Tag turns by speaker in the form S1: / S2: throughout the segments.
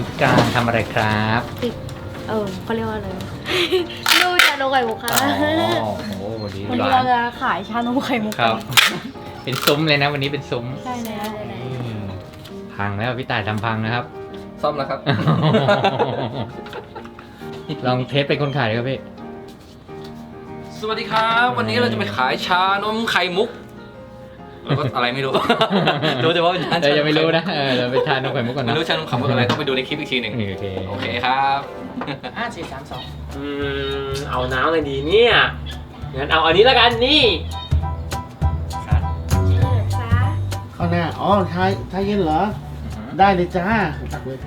S1: นี่พี่การทำอะไรครับ
S2: เออเขาเรียกว่าอะไรดูจากนมไข่มุกค่ะ
S1: อ๋อโอ้โหดี
S2: วันนี้
S1: ร้า
S2: เรา
S1: น
S2: จะขายชานมไข่มุก
S1: ครับ เป็นซุ้มเลยนะ วันนี้เป็นซุ้ม
S2: ใช่แล้ว
S1: อืมพังแล้วพี่ต่ายทำพังนะครับ
S3: ซ่อมแล้วครับ
S1: ลองเทสเป็นคนขายดีครับพี่
S3: สวัสดีครับ วันนี้เราจะไปขายชานมไข่มุก แล้วก็อะไรไม่รู้ รู้แต่ว่าเป็นชาน
S1: เราจะไม่รู้นะเออเราไปทานนมไข่มุกก่อน
S3: ไม่
S1: นะ
S3: รู้ชานมไข่มุกอะไรต้องไปดูในคลิปอีกทีหนึ่ง
S1: โอเค
S3: โอเคครับ
S4: ห้าสี่สามสองอืมเอาน้ำอะไรดีเนี่ยงั้นเอาอันนี้แล้วกันนี่
S5: ข้างหน้า อ๋อชายชายเย็นเหรอ ได้เลยจ้าตักเลย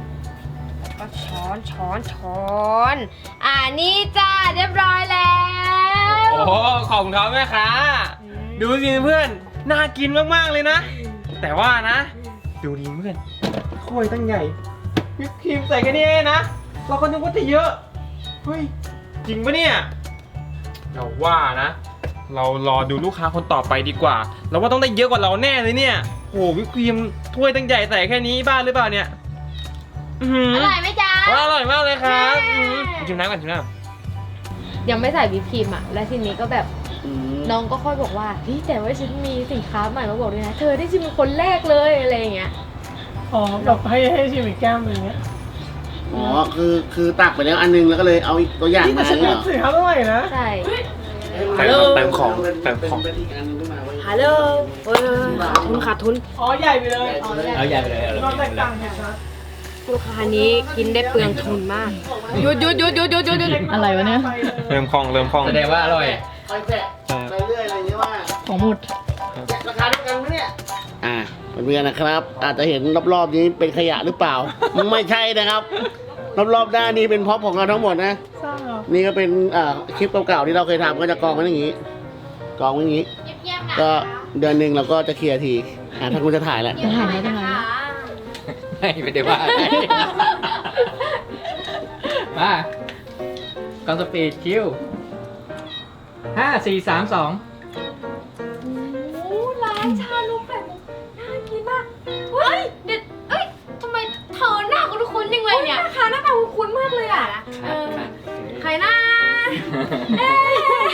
S2: ก็ช้อนช้อนช้อนอ่านี่จ้าเรียบร้อยแล้ว
S4: โอ้โหของท้อแม่ค้า ดูสิเพื่อน น่ากินมากๆเลยนะ แต่ว่านะ ดูดีเพื่อนถ้วยตั้งใหญ่วิปครีมใส่กันนี่เองนะ เราก็นึกว่าจะเยอะ เฮ้ย จริงปะเนี่ย เราว่านะ เรารอดูลูกค้าคนต่อไปดีกว่า เราว่าต้องได้เยอะกว่าเราแน่เลยเนี่ย โอ้โหวิปครีมถ้วยตั้งใหญ่ใส่แค่นี้บ้าหรือเปล่าเนี่ย อื้อหื
S2: อ
S4: อ
S2: ร่อยไหมจ๊ะ
S4: ว่าอร่อยมากเลยครับ
S2: แม่
S4: อื้อหือชิมน้ำก่อนชิมน้ำ
S2: ยังไม่ใส่วิปครีมอะ และทีนี้ก็แบบ น้องก็ค่อยบอกว่าเฮ้ยแต่ว่าฉันมีสินค้าใหม่มาบอกด้วยนะ เธอได้ชิมเป็นคนแรกเลยอะไรอย่างเงี้ย
S6: อ๋อแบบให้ให้ชิมอีกแก้มหนึ่งเนี้ย
S5: อ๋อคือคือตักไปแล้วอันนึงแล้วก็เลยเอาอีกตัวอย่าง
S6: นี่แต่
S5: มา
S6: ฉัน
S5: เหร
S6: รู้
S5: อ
S6: สึกเท่าไหร่นะ
S2: ใช่
S5: ฮัลโหล
S4: เติมของเติมของ
S5: เป็นอีกอันนึงขึ้นมาไว้
S2: ฮัลโหลเออขาดทุนขาดทุน
S6: อ๋อใหญ่ไปเลยอ๋อ
S1: เอาใหญ่ไปเลยเอา
S6: เราแตก
S1: ใหญ่
S6: ต่าง
S1: ไป
S6: กัน
S1: เลย
S6: นะ
S2: ลูกค้านี้กินได้เปลืองทุนมากหยุดหยุดหยุดหยุดหยุดหยุดหยุด
S6: อะไรวะเนี่ย
S4: เริ่มคล่องเริ่มคล่อง
S1: แสดงว่าอร่อย
S5: คอยแตะไปเรื่อยอะไรอย่างเงี้ยว่า
S6: ของหมุด
S5: ราคาเท่ากันไหมเนี่ยอ่าเพื่อนๆนะครับ อาจจะเห็นรอบๆนี้เป็นขยะหรือเปล่า ไม่ใช่นะครับ รอบๆด้านนี้เป็นพ็อปของเราทั้งหมดนะ
S6: สร้างเหรอ
S5: นี่ก็เป็นอ่าคลิปเก่าๆที่เราเคยทำก็จะกองไว้อย่างนี้ กองไว้อย่างนี้
S2: เยี่ยมๆนะ
S5: ก็เดือนหนึ่งเราก็จะเคลียร์ทีอ่าถ้าคุณจะถ่ายแล้ว
S2: เยี่ยมๆนะคะ
S1: ไม่ไม่ได้ว่าอะไร มากอนสปีดคิว ห้าสี่สามสอง
S2: โอ้ร้านชานมไข่มุกน่ากินมากเฮ้ยเด็ดเอ้ยทำไมเธอหน้าคุ้นๆยังไงเนี่ยหน้าค่ะหน้าตาคุ้นๆมากเลยอะเออใครหน้าเอ๊ะ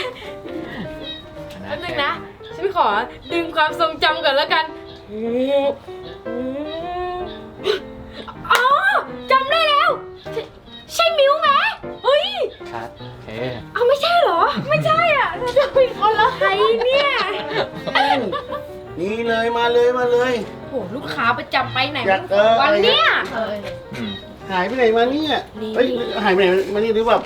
S2: แป๊บนึงนะฉันขอดึงความทรงจำก่อนแล้วกันอ๋อจำได้แล้ว ใช่ใช่มิวไหมเฮ้ย
S1: ครับโอเค
S2: เอาไม่ใช่เหรอ ไม่ใช่ เนี่ย
S5: นี่เลยมาเลยมาเลย
S2: โหลูกค้าประจำไปไหน
S5: อยากเออ
S2: วันเนี้ย
S1: อืม
S5: หายไปไหนมาเนี่ย
S2: นี่
S5: เฮ้ยหายไปไหนมานี่หรือแบบ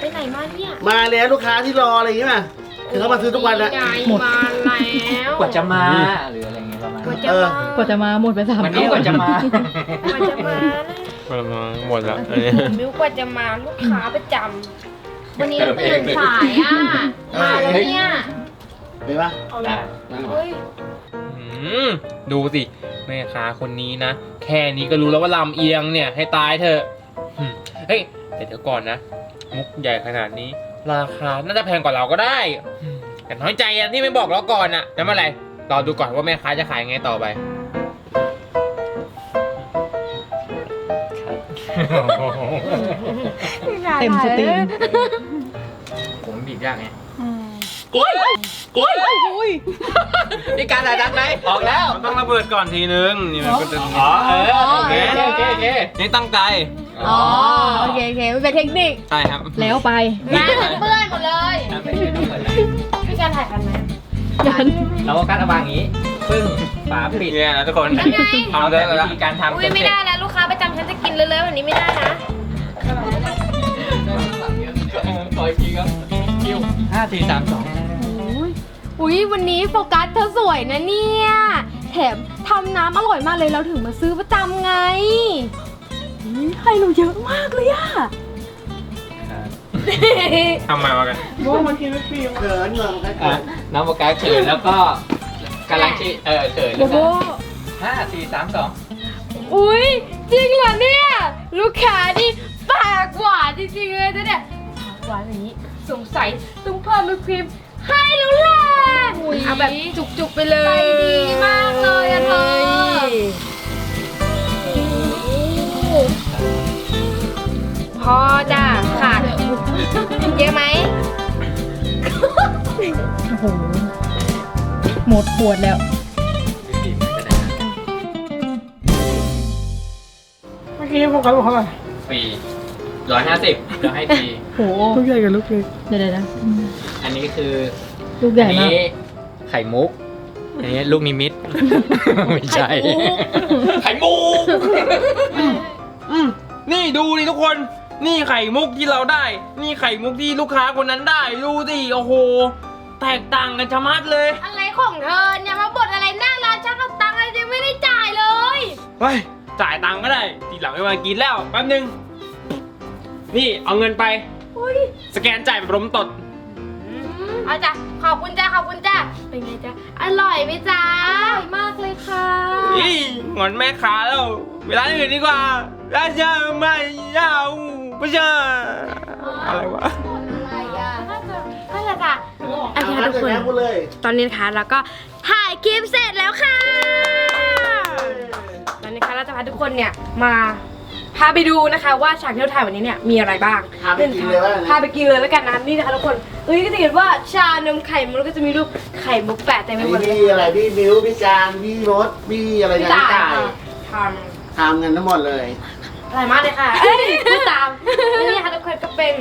S2: ไปไหนมาเนี่ย
S5: มาแล้วลูกค้าที่รออะไรอย่างเงี้ยป่ะคือเขามาซื้อทุกวันนะ
S2: ไงมาแล้ว
S1: กว่าจะมาหรืออะไรอย่างเงี้ยประมาณ
S2: กว่า
S1: นี้
S2: จะมาก
S6: ว่าจะมาหมดไปสาม
S1: วันนี้กว่าจะมา
S2: กว่าจะมานะ
S4: หมดแล้วอันนี้
S2: มิวกว่าจะมาลูกค้าประจำวันนี้ตื่นสายอะ มา แล้วเนี่ย
S5: เห็นปะ
S1: ได้
S2: เฮ้ย
S4: อืมดูสิ แม่ค้าคนนี้นะ แค่นี้ก็รู้แล้วว่าลำเอียงเนี่ยให้ตายเถอะอืมเฮ้ยแต่เดี๋ยวก่อนนะ มุกใหญ่ขนาดนี้ ราคาน่าจะแพงกว่าเราก็ได้อืมแต่น้อยใจอะที่ไม่บอกเราก่อนอะแล้วเมื่อไหร่รอดูก่อนว่าแม่ค้าจะขายไงต่อไป
S6: เต็มสตรีม
S1: ผมบีบยากไง
S4: กุ้ยกุ้ย
S6: อุ้ย
S1: นี่การถ่ายดังไหนออกแล้ว
S4: มันต้องระเบิดก่อนทีนึง นี่มันก็จะ
S1: อ๋อเออโอเคโอเคโอเค
S4: นี่ตั้งใจ
S2: อ๋อโอเคโอเคมันเป็นเทคนิค
S4: ใช่ครับ
S6: แล้วไป
S2: มาเปื้อนหมดเลย
S1: ครับไม่ใช่ต้องเปิดเลย
S2: พี่การถ่ายกันไหม
S6: ยัน
S1: เราก็คัดเอาวางอย่างนี้ปึ้งฝาปิด
S4: เนี่ยนะทุกคน
S2: ยังไง
S4: ทำได้
S1: แต่
S4: แล้ว
S1: วิธีการทำ
S2: อุ้ยไม่ได้แล้วลูกค้าประจำฉันจะกินเลยๆวันนี้ไม่ได้นะ
S1: ปล่อยทีครับคิวห้าสี่สามสอง
S2: อุ้ยวันนี้โฟกัสเธอสวยนะเนี่ย แถมทำน้ำอร่อยมากเลยเราถึงมาซื้อประจำไงให้เราเยอะมากเลยอะ
S4: ทำไมวะกัน
S6: โบ้มากินวิปครีม
S5: เขินเหรอมัน
S1: อะน้องโฟกัสเขินแล้วก็กำลังชีเออเขิน
S2: โบโบ
S1: ห้าสี่สามสอง
S2: อุ้ยจริงเหรอเนี่ย ลูกค้านี่ปากหวานจริงๆเลยนะเนี่ยปากหวานอย่างนี้ สงสัยต้องเพิ่มวิปครีมให้แล้วแหละ ยเอาแบบจุกๆไปเลยใจดีมากเลยอะเธอพอจ้าขาดเยอะไห
S6: มโอ้โหหมดปวดแล้ว
S4: เมื่อกี้พวกเขาบอกว่าฟร
S1: ปีร้อยห้าสิบเราให้ปีโอ้
S6: โห
S4: ลูกใหญ่กับลูกเล็ก
S6: เดี๋ยวๆนะ
S1: อันนี้คือ
S6: ลูกใหญ่มาก อั
S1: นนี้ ข่มุกอันนี้ลูกนิมิต ไม่ใช่
S3: ไข่มู
S4: อืมนี่ดูดิทุกคน นี่ไข่มุกที่เราได้ นี่ไข่มุกที่ลูกค้าคนนั้นได้ ดูสิโอ้โห แตกต่างกันชะมัดเลย
S2: อะไรของเธอเนี่ยมาบ่นอะไรหน้าร้านช่างกับตังค์อะไรยังไม่ได้จ่ายเลย
S4: เฮ้ย จ่ายตังค์ก็ได้ ทีหลังไม่มากินแล้ว แป๊บนึง นี่เอาเงินไป
S2: อุ้ย
S4: สแกนจ่ายแบบล้มตด
S2: เอาจ้ะขอบคุณจ้าขอบคุณจ้า เป็นไงจ้าอร่อยไหมจ้าอร่อยมากเลยค่ะ
S4: อีงอนแม่ค้าแล้ว เวลาอื่นดีกว่าราชาไม่ยาวไม่ใช่อะไรวะ
S2: อะไรอะน่าจะน่าจะจ้ะ
S5: เอางั้นเลยนะพูดเลย
S2: ตอนนี้นะคะเราก็ถ่ายคลิปเสร็จแล้วค่ะ ตอนนี้นะคะเราจะพาทุกคนเนี่ยมา พาไปดูนะคะว่าฉากที่เราถ่ายวันนี้เนี่ยมีอะไรบ้าง
S5: พาไปกินเลยว่า
S2: พาไปกินเลยแล้วกันนะนี่นะคะทุกคนเอ้ยก็จะเห็นว่าชานมไข่มุกแล้วก็จะมีรูปไข่มุกแปะเต็มไปหมดเลย
S5: พี่อะไรพี่มิวพี่จานพี่รถพี่อะไร
S2: พี่
S5: นะ
S2: จ่า
S5: พี่
S2: ย
S5: จ่าย
S2: ทำ
S5: ทำกันทั้งหมดเลย
S2: อร่อยมากเลยค่ะ เอ้ยพูดตามแล้วนี่ค่ะทุกคนก็เป็น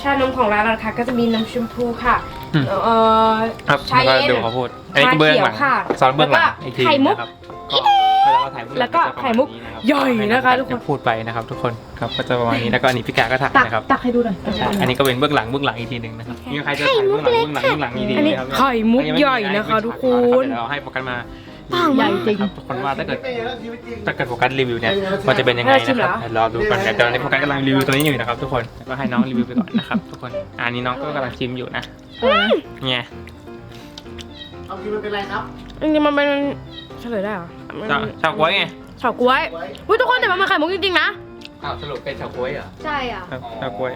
S2: ชานมของร้านเราค่ะ ก็จะมีน้ำชมพูค่ะ
S4: อืม
S2: เอ่อ
S4: ครับ
S2: ชา
S4: แล้ว
S2: เย็
S4: ก็
S2: น
S4: ดูเขาพูด อันนี้ก็เบื้องหลัง
S2: ชาเขียวค่ะ
S4: ซ้อนเบื้องหลัง
S2: แล้วก็
S4: อีกที
S2: ไข่มุก
S4: นะครับก็เวลาเราถ่ายเบื้องหลัง
S2: แล้วก็
S4: จะประาณ
S2: ไข่มุก
S4: นี้รับ
S2: ใหญ่นะคะทุกคน
S4: จะพูดไปนะครับ ทุกคนครับก็จะประมาณนี้แล้วก็อันนี้พี่กาก็ถ่าย
S6: ตัก
S4: นะครับ
S6: ตักให้ดูหน่อย
S4: ใช่อันนี้ก็เป็นเบื้องหลังเบื้องหลังอีกทีหนึ่งนะครับมีใครจะถ่ายเบื้องหลังเบื้องหลังเบื้องหลังอีกที
S2: อันนี้
S4: นะครับ
S2: ไข่มุกใหญ่นะคะทุกคน
S4: เดี๋ยวเราให้โฟกัสมา
S2: ปัง
S6: ใหญ่จริง
S4: ครับทุกคนว่าถ้าเกิด
S5: เป็นอย่างนั้นชีวิตจริง
S4: ถ้าเกิดโฟกัสรีวิวเนี่ยมันจะเป็นยังไง
S2: ให้ชิ
S4: นะ
S2: ม
S4: ค
S2: เหร
S4: รั
S2: อ
S4: บเดี๋ยวรอดูกันเดี๋ยวตอนนี้โฟกัสกำลังรีวิวตัวนี้อยู่นะครับทุกคนแล้วก็ให้น้องรีวิวไปก่อนนะครับทุกคนอันนี้น้องก็กำลังชิมอยู่นะ
S6: เออ
S4: เนี่ย
S5: เอากินมันเป็นไรครับ
S2: จริงๆมันเป็นเฉลยได้เหรอมัน
S4: ชาวชาวกล้วยไง
S2: เฉาก๊วยอุ้ยทุกคนแต่มันเป็นไข่มุกจริงๆนะ
S1: อ้าวสรุปเป็นเฉาก๊วยเหรอ
S2: ใช่อะ
S4: ครับชาวกล้วย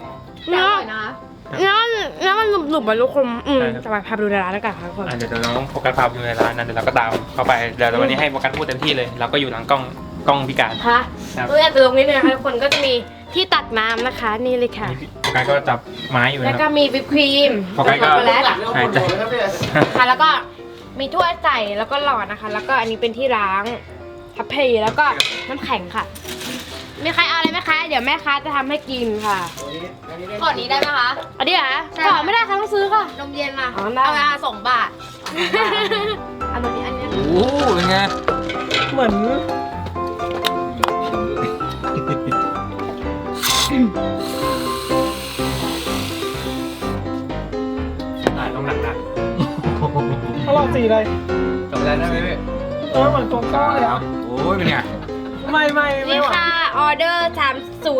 S2: เนื้อเนื้ อเนื้อมันหนุบๆไปทุกคนอืม
S4: ใช่ครับ
S2: จะไปพาไปดูในร้านแล้วกันค่ะทุกคน
S4: อะเดี๋ยวน้องโฟกัสพาไปดูในร้านนั้นเดี๋ยวเราก็ตามเข้าไปเดี๋ยววันนี้ให้โฟกัสพูดเต็มที่เลยเราก็อยู่หลังกล้องกล้องพิการ
S2: ค่ะ
S4: ครับ
S2: เพื่อนตรงนี้เลยนะคะทุกคนก็จะมีที่ตักน้ำนะคะ นี่เลยค่ะ
S4: โฟกัสก็จับไม้อยู่
S2: แล้ว
S4: นะค
S2: ก็
S4: รับ
S2: มีวิปครีม
S4: ขอไปก่อน
S2: ช็อกโกแลต
S5: หลังเนี่ยเอาปวดหัวเลยครับเนี่ย
S2: ค่ะแล้วก็มีถ้วยใส่แล้วก็หลอดนะคะ แล้วก็อันนี้เป็นที่ล้างทัพเพย์แล้วก็น้ำแข็งค่ะ มีใครเอาอะไรไหมคะ เดี๋ยวแม่ค้าจะทำให้กินค่ะ
S7: ก่อนนี้ได้ไหมคะ
S2: อันนี้เหรอ
S7: ใช่
S2: ก่อนไม่ได้ค่ะต้องซื้อค่ะ
S7: นมเย็นมา
S2: อ๋อได้
S7: เอามาสองบาทอันนี้อันนี้
S1: โอ้โหเป็นไง
S4: เหมือนอ่าต้องหนักหนัก
S6: เขาลองสีอะไร
S1: จบแล้วนะพี่
S6: เออเหมือนโกโก้เลยอะ
S1: โอ้ยเป็นไง
S6: ไม่ไม่ไม่
S2: นี่
S6: หวาน
S2: ค่ะออเดอร์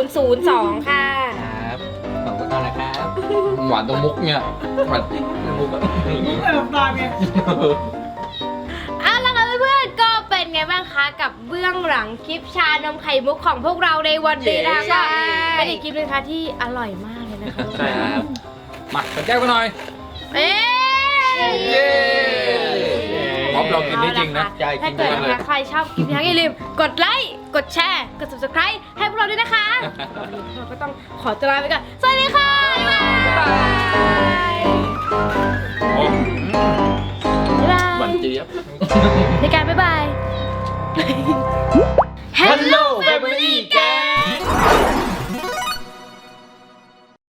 S2: 3002 ค่ะ
S1: ครับขอบคุณมากนะครับหวานตรงมุกเนี่ยหวานตรงมุกอะ
S6: แต่น้ำตาลไง
S2: เอาละค่ะเพื่อนๆก็เป็นไงบ้างคะกับเบื้องหลังคลิปชานมไข่มุกของพวกเราในวันนี้นะคะก็เป็นอีกคลิปหนึงค่ะที่อร่อยมากเลยนะคะ
S4: ใช่ครับ
S1: มาขอแก้วกันหน่อย
S2: เอ๊
S1: เย้ พร้อมเรากินได้จริงนะใจ
S2: ถ้า
S1: กิน
S2: เกิด
S1: ได้เลย
S2: นะคะใครชอบคลิปนี้อย่าลืมกดไลค์กดแชร์กด subscribe ให้พวกเราด้วยนะคะวันนี้เราก็ต้องขอตัวลาไปก่อนสวัสดีค่ะบ๊ายบาย
S4: โอ้
S2: บ๊ายบาย
S1: หวานเจี๊ยบ
S2: ในการบ๊ายบาย